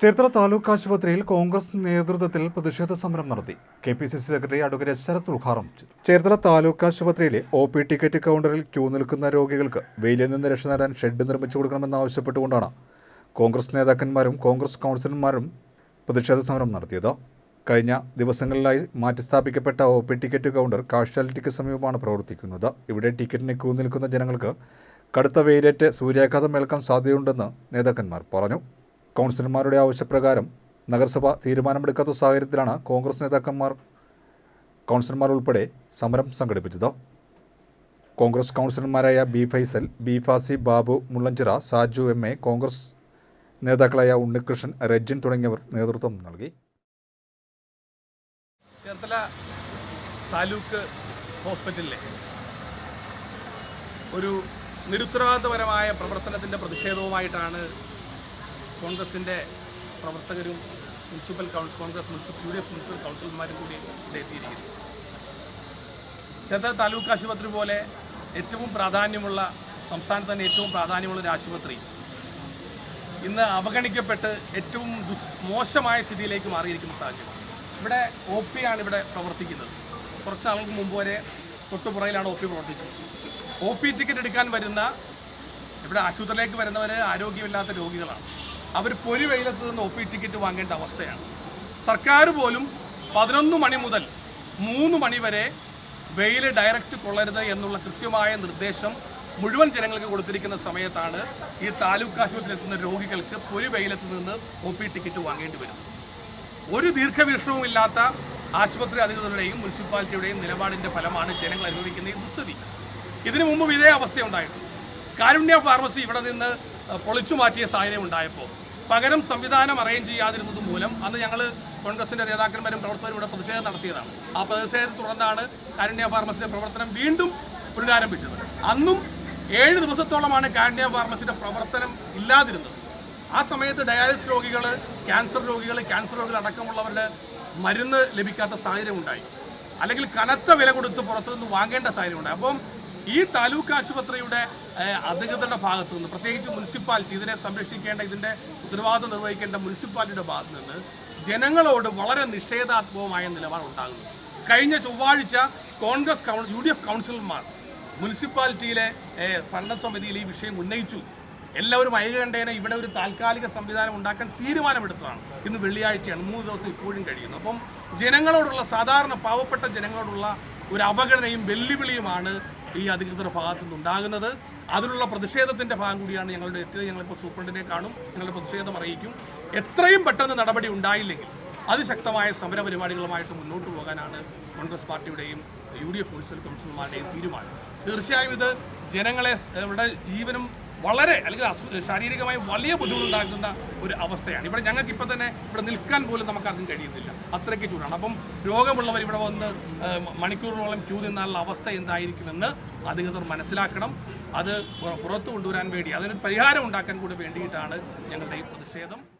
ചേർത്തല താലൂക്ക് ആശുപത്രിയിൽ കോൺഗ്രസ് നേതൃത്വത്തിൽ പ്രതിഷേധ സമരം നടത്തി. K P C C secretary advocate Sharath ഉദ്ഘാടനം ചെയ്തു. ചേർത്തല താലൂക്ക് ആശുപത്രിയിലെ ഒ പി ടിക്കറ്റ് കൗണ്ടറിൽ ക്യൂ നിൽക്കുന്ന രോഗികൾക്ക് വെയിലിൽ നിന്ന് രക്ഷ നേടാൻ ഷെഡ് നിർമ്മിച്ചു കൊടുക്കണമെന്നാവശ്യപ്പെട്ടുകൊണ്ടാണ് കോൺഗ്രസ് നേതാക്കന്മാരും കോൺഗ്രസ് കൗൺസിലർമാരും പ്രതിഷേധ സമരം നടത്തിയത്. കഴിഞ്ഞ ദിവസങ്ങളിലായി മാറ്റിസ്ഥാപിക്കപ്പെട്ട ഒ പി ടിക്കറ്റ് കൗണ്ടർ കാഷ്വാലിറ്റിക്ക് സമീപമാണ് പ്രവർത്തിക്കുന്നത്. ഇവിടെ ടിക്കറ്റിന് ക്യൂ നിൽക്കുന്ന ജനങ്ങൾക്ക് കടുത്ത വെയിലേറ്റ് സൂര്യാഘാതം ഏൽക്കാൻ സാധ്യതയുണ്ടെന്ന് നേതാക്കന്മാർ പറഞ്ഞു. കൗൺസിലർമാരുടെ ആവശ്യപ്രകാരം നഗരസഭ തീരുമാനമെടുക്കാത്ത സാഹചര്യത്തിലാണ് കോൺഗ്രസ് നേതാക്കന്മാർ കൗൺസിലർമാർ ഉൾപ്പെടെ സമരം സംഘടിപ്പിച്ചത്. കോൺഗ്രസ് കൗൺസിലർമാരായ B Faisal B Fasi Babu Mullanchira Saju M A Congress നേതാക്കളായ ഉണ്ണികൃഷ്ണൻ രജിൻ തുടങ്ങിയവർ നേതൃത്വം നൽകി. ചേർത്തല താലൂക്ക് ഹോസ്പിറ്റലിലെ ഒരു നിരുത്തരവാദപരമായ പ്രവർത്തനത്തിന്റെ പ്രതിഷേധവുമായിട്ടാണ് കോൺഗ്രസിന്റെ പ്രവർത്തകരും municipal Kaur Congress municipal U D F municipal കൗൺസിലർമാരും കൂടി ഇവിടെ എത്തിയിരിക്കുന്നു. ചേർത്തല താലൂക്ക് ആശുപത്രി പോലെ ഏറ്റവും പ്രാധാന്യമുള്ള സംസ്ഥാനത്ത് തന്നെ ഏറ്റവും പ്രാധാന്യമുള്ള ഒരു ആശുപത്രി. ഇന്ന് അവഗണിക്കപ്പെട്ട് ഏറ്റവും ദുസ് മോശമായ സ്ഥിതിയിലേക്ക് മാറിയിരിക്കുന്ന സാഹചര്യം. ഇവിടെ ഒ പി ആണ് ഇവിടെ പ്രവർത്തിക്കുന്നത്. കുറച്ച് നാൾക്ക് മുമ്പ് വരെ തൊട്ടുപുറയിലാണ് ഒ പി പ്രവർത്തിച്ചത്. ഒ പി ടിക്കറ്റ് എടുക്കാൻ വരുന്ന ഇവിടെ ആശുപത്രിയിലേക്ക് വരുന്നവർ ആരോഗ്യമില്ലാത്ത രോഗികളാണ്. അവർ പൊരി വെയിലത്ത് നിന്ന് ഒ പി ടിക്കറ്റ് വാങ്ങേണ്ട അവസ്ഥയാണ്. സർക്കാർ പോലും പതിനൊന്ന് മണി മുതൽ മൂന്ന് മണി വരെ വെയിൽ ഡയറക്റ്റ് കൊള്ളരുത് എന്നുള്ള കൃത്യമായ നിർദ്ദേശം മുഴുവൻ ജനങ്ങൾക്ക് കൊടുത്തിരിക്കുന്ന സമയത്താണ് ഈ താലൂക്ക് ആശുപത്രിയിൽ എത്തുന്ന രോഗികൾക്ക് പൊരി വെയിലത്ത് നിന്ന് ഒ പി ടിക്കറ്റ് വാങ്ങേണ്ടി വരും. ഒരു ദീർഘവീക്ഷണവും ഇല്ലാത്ത ആശുപത്രി അധികൃതരുടെയും മുനിസിപ്പാലിറ്റിയുടെയും നിലപാടിന്റെ ഫലമാണ് ജനങ്ങൾ അനുഭവിക്കുന്ന ഈ ദുസ്ഥിതി. ഇതിനു മുമ്പ് ഇതേ അവസ്ഥയുണ്ടായിട്ടുണ്ട് കാരുണ്യ ഫാർമസി ഇവിടെ നിന്ന് പൊളിച്ചു മാറ്റിയ സാഹചര്യം ഉണ്ടായപ്പോൾ പകരം സംവിധാനം അറേഞ്ച് ചെയ്യാതിരുന്നത് മൂലം അന്ന് ഞങ്ങൾ കോൺഗ്രസിന്റെ നേതാക്കന്മാരും പ്രവർത്തകരും ഇവിടെ പ്രതിഷേധം നടത്തിയതാണ്. ആ പ്രതിഷേധത്തെ തുടർന്നാണ് കാരുണ്യ ഫാർമസിയുടെ പ്രവർത്തനം വീണ്ടും പുനരാരംഭിച്ചത്. അന്നും ഏഴ് ദിവസത്തോളമാണ് കാരുണ്യ ഫാർമസിയുടെ പ്രവർത്തനം ഇല്ലാതിരുന്നത്. ആ സമയത്ത് ഡയാലിസിസ് രോഗികൾ ക്യാൻസർ രോഗികൾ ക്യാൻസർ രോഗികൾ അടക്കമുള്ളവരുടെ മരുന്ന് ലഭിക്കാത്ത സാഹചര്യം ഉണ്ടായി അല്ലെങ്കിൽ കനത്ത വില കൊടുത്ത് പുറത്തുനിന്ന് വാങ്ങേണ്ട സാഹചര്യം ഉണ്ടായി അപ്പം ഈ താലൂക്ക് ആശുപത്രിയുടെ അധികൃതരുടെ ഭാഗത്തു നിന്ന് പ്രത്യേകിച്ച് മുനിസിപ്പാലിറ്റി ഇതിനെ സംരക്ഷിക്കേണ്ട ഇതിന്റെ ഉത്തരവാദിത്വം നിർവഹിക്കേണ്ട മുനിസിപ്പാലിറ്റിയുടെ ഭാഗത്തു നിന്ന് ജനങ്ങളോട് വളരെ നിഷേധാത്മകമായ നിലപാട് ഉണ്ടാകുന്നു കഴിഞ്ഞ ചൊവ്വാഴ്ച കോൺഗ്രസ് കൗൺ യു ഡി എഫ് കൗൺസിലർമാർ മുനിസിപ്പാലിറ്റിയിലെ ഭരണസമിതിയിൽ ഈ വിഷയം ഉന്നയിച്ചു. എല്ലാവരും ഐകകണ്ഠേന ഇവിടെ ഒരു താൽക്കാലിക സംവിധാനം ഉണ്ടാക്കാൻ തീരുമാനമെടുത്തതാണ്. ഇന്ന് വെള്ളിയാഴ്ചയാണ് മൂന്ന് ദിവസം ഇപ്പോഴും കഴിയുന്നു. അപ്പം ജനങ്ങളോടുള്ള സാധാരണ പാവപ്പെട്ട ജനങ്ങളോടുള്ള ഒരു അവഗണനയും വെല്ലുവിളിയുമാണ് ഈ അധികൃതരുടെ ഭാഗത്തു നിന്നുണ്ടാകുന്നത് അതിനുള്ള പ്രതിഷേധത്തിന്റെ ഭാഗം കൂടിയാണ് ഞങ്ങളുടെ എത്തിയത്. ഞങ്ങളിപ്പോൾ സൂപ്രണ്ടിനെ കാണും. ഞങ്ങളുടെ പ്രതിഷേധം അറിയിക്കും. എത്രയും പെട്ടെന്ന് നടപടി ഉണ്ടായില്ലെങ്കിൽ അതിശക്തമായ സമര പരിപാടികളുമായിട്ട് മുന്നോട്ട് പോകാനാണ് കോൺഗ്രസ് പാർട്ടിയുടെയും യു ഡി എഫ് മുനിസിപ്പൽ കൗൺസിലർമാരുടെയും തീരുമാനം. തീർച്ചയായും ഇത് ജനങ്ങളെ ഇവിടെ ജീവനും വളരെ അല്ലെങ്കിൽ ശാരീരികമായി വലിയ ബുദ്ധിമുട്ടുണ്ടാക്കുന്ന ഒരു അവസ്ഥയാണ്. ഇവിടെ ഞങ്ങൾക്ക് ഇപ്പം തന്നെ ഇവിടെ നിൽക്കാൻ പോലും നമുക്ക് ആർക്കും കഴിയുന്നില്ല. അത്രയ്ക്ക് ചൂടാണ്. അപ്പം രോഗമുള്ളവർ ഇവിടെ വന്ന് മണിക്കൂറുകളോളം ക്യൂ നിന്നാലുള്ള അവസ്ഥ എന്തായിരിക്കുമെന്ന് അധികൃതർ മനസ്സിലാക്കണം. അത് പുറ- പുറത്തു കൊണ്ടുവരാൻ വേണ്ടി അതിനൊരു പരിഹാരം ഉണ്ടാക്കാൻ കൂടി വേണ്ടിയിട്ടാണ് ഞങ്ങളുടെ ഈ പ്രതിഷേധം.